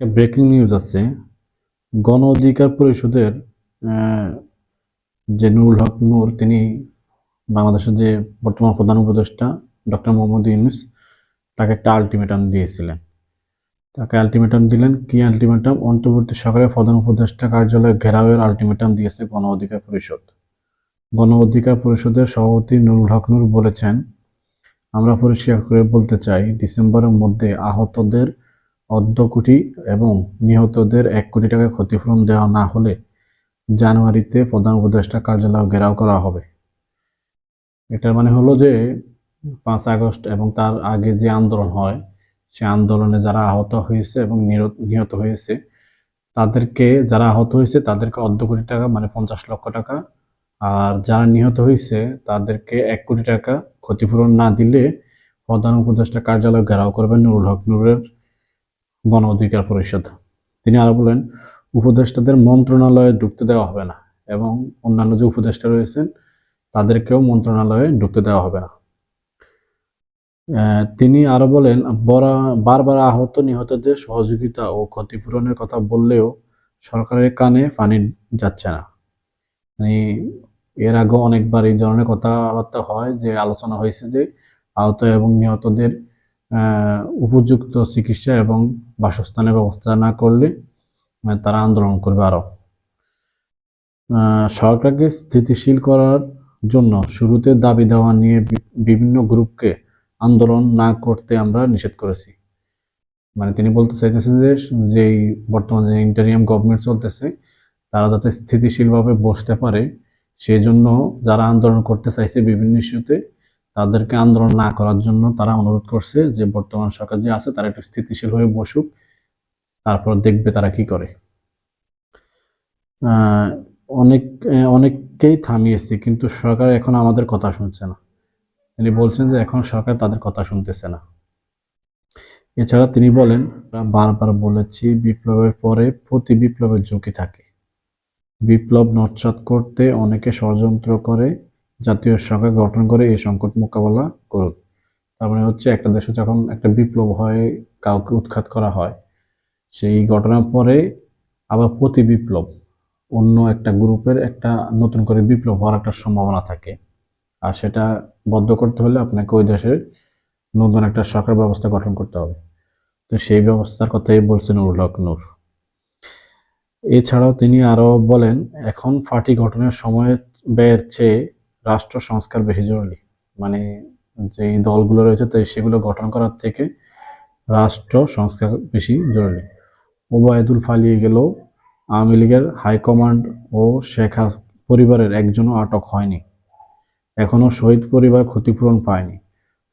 Breaking news আছে। গণ অধিকার পরিষদের যে নুরুল হক নূর, তিনি বাংলাদেশের যে বর্তমান প্রধান উপদেষ্টা, ডক্টর মোহাম্মদ ইউনুস, তাকে একটা আলটিমেটাম দিয়েছিলেন। তাকে আলটিমেটাম দিলেন। কি আলটিমেটাম অন্তর্বর্তী সরকারের প্রধান উপদেষ্টা কার্যালয়ে ঘেরাওয়ের আলটিমেটাম দিয়েছে গণ অধিকার পরিষদ। গণ অধিকার পরিষদের সভাপতি নুরুল হক নূর বলেছেন, আমরা পরিষ্কার করে বলতে চাই, ডিসেম্বরের মধ্যে আহতদের অর্ধ কোটি এবং নিহতদের এক কোটি টাকা ক্ষতিপূরণ দেওয়া না হলে জানুয়ারিতে প্রধান উপদেষ্টা কার্যালয় ঘেরাও করা হবে। এটার মানে হলো যে পাঁচ আগস্ট এবং তার আগে যে আন্দোলন হয়, সে আন্দোলনে যারা আহত হয়েছে এবং নিহত হয়েছে, তাদেরকে, যারা আহত হয়েছে তাদেরকে অর্ধ কোটি টাকা মানে পঞ্চাশ লক্ষ টাকা, আর যারা নিহত হয়েছে তাদেরকে এক কোটি টাকা ক্ষতিপূরণ না দিলে প্রধান উপদেষ্টা কার্যালয় ঘেরাও করবেন নুরুল হক নূরের গণ অধিকার পরিষদ। তিনি আরও বলেন, উপদেষ্টাদের মন্ত্রণালয়ে ঢুকতে দেওয়া হবে না এবং অন্যান্য যে উপদেষ্টা রয়েছেন, তাদেরকেও মন্ত্রণালয়ে ঢুকতে দেওয়া হবে না। তিনি আরও বলেন, বরা- বারবার আহত নিহতদের সহযোগিতা ও ক্ষতিপূরণের কথা বললেও সরকারের কানে পানি যাচ্ছে না। মানে এর আগেও অনেকবার এই ধরনের কথাবার্তা হয়, যে আলোচনা হয়েছে যে আহত এবং নিহতদের উপযুক্ত চিকিৎসা এবং বাসস্থানের ব্যবস্থা না করলে তারা আন্দোলন করবে আরও। আহ, সরকারকে স্থিতিশীল করার জন্য শুরুতে দাবি দেওয়া নিয়ে বিভিন্ন গ্রুপকে আন্দোলন না করতে আমরা নিষেধ করেছি। মানে তিনি বলতে চাইতেছেন যে যেই বর্তমান যে ইন্টারিয়াম গভর্নমেন্ট চলতেছে তারা যাতে স্থিতিশীলভাবে বসতে পারে সেই জন্য যারা আন্দোলন করতে চাইছে বিভিন্ন ইস্যুতে তাদেরকে আন্দোলন না করার জন্য তারা অনুরোধ করছে যে বর্তমান সরকার যে আছে তারা একটু স্থিতিশীল হয়ে বসুক, তারপর দেখবে তারা কি করে। অনেক অনেককেই থামিয়েছে কিন্তু সরকার এখন আমাদের কথা শুনছে না। তিনি বলছেন যে এখন সরকার তাদের কথা শুনতেছে না। এছাড়া তিনি বলেন বারবার বলেছি বিপ্লবের পরে প্রতি বিপ্লবের ঝুঁকি থাকে। বিপ্লব নস্যাৎ করতে অনেকে ষড়যন্ত্র করে জাতীয় সরকার গঠন করে এই সংকট মোকাবেলা করুক। তার মানে হচ্ছে একটা দেশে যখন একটা বিপ্লব হয়, কাউকে উৎখাত করা হয়, সেই ঘটনার পরে আবার প্রতি বিপ্লব অন্য একটা গ্রুপের একটা নতুন করে বিপ্লব হওয়ার একটা সম্ভাবনা থাকে। আর সেটা বদ্ধ করতে হলে আপনাকে ওই দেশের নতুন একটা সরকার ব্যবস্থা গঠন করতে হবে। তো সেই ব্যবস্থার কথাই বলছেন হক নূর। এছাড়াও তিনি আরও বলেন, এখন পার্টি গঠনের সময় ব্যয়ের চেয়ে রাষ্ট্র সংস্কার বেশি জরুরি। মানে যে দলগুলো রয়েছে, তো সেগুলো গঠন করার থেকে রাষ্ট্র সংস্কার বেশি জরুরি। ওবায়দুল ফালিয়ে গেলেও আওয়ামী লীগের হাইকমান্ড ও শেখ পরিবারের একজনও আটক হয়নি। এখনও শহীদ পরিবার ক্ষতিপূরণ পায়নি।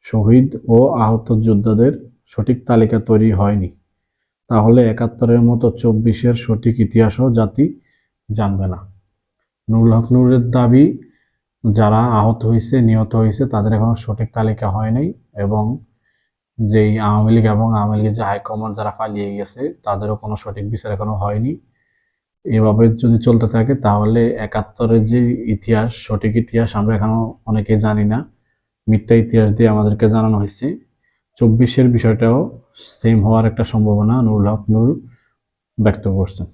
শহীদ ও আহত যোদ্ধাদের সঠিক তালিকা তৈরি হয়নি। তাহলে একাত্তরের মতো চব্বিশের সঠিক ইতিহাসও জাতি জানবে না। নুরুল হক নুরের দাবি যারা আহত হয়েছে, নিহত হয়েছে, তাদের এখনও সঠিক তালিকা হয় নাই এবং যেই আওয়ামী লীগ এবং আওয়ামী লীগের যে হাইকমান্ড যারা পালিয়ে গেছে, তাদেরও কোনো সঠিক বিচার এখনও হয়নি। এভাবে যদি চলতে থাকে, তাহলে একাত্তরের যে ইতিহাস, সঠিক ইতিহাস আমরা এখনও অনেকেই জানি না। মিথ্যা ইতিহাস দিয়ে আমাদেরকে জানানো হয়েছে। চব্বিশের বিষয়টাও সেম হওয়ার একটা সম্ভাবনা নুরুল হক নুর ব্যক্ত করছেন।